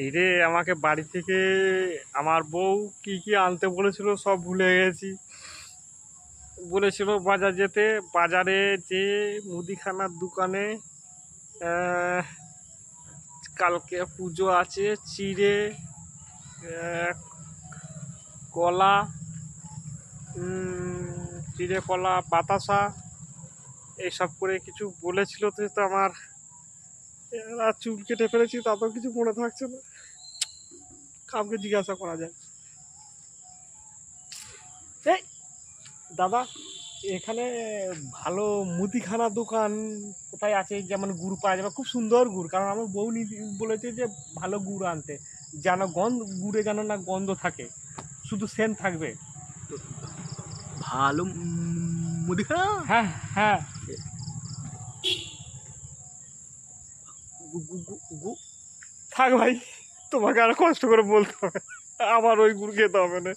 এই রে, আমাকে বাড়ি থেকে আমার বউ কি কি আনতে বলেছিল সব ভুলে গেছি। বলেছিল বাজার যেতে, বাজারে যে মুদিখানার দোকানে কালকে পুজো আছে, চিড়ে কলা চিড়ে কলা, বাতাসা, এইসব করে কিছু বলেছিল তো আমার আর চুল কেটে ফেলেছি তাতেও কিছু মনে থাকছে না। কাউকে জিজ্ঞাসা করা যায় এই দাদা এখানে ভালো মুদিখানা দোকান কোথায় আছে? যেমন গুড় পাওয়া যাবে। খুব সুন্দর গুড় কারণ আমার বউ নি- বলেছে যে ভালো গুড় আনতে। যেন গন্ধ গুড়ে যেন না গন্ধ থাকে। শুধু সেন্ট থাকবে। ভালো মুদিখানা? হ্যাঁ হ্যাঁ। থাক ভাই তোমাকে আর কষ্ট করে বলতে হবে। আবার ওই গুড় খেতে হবে না।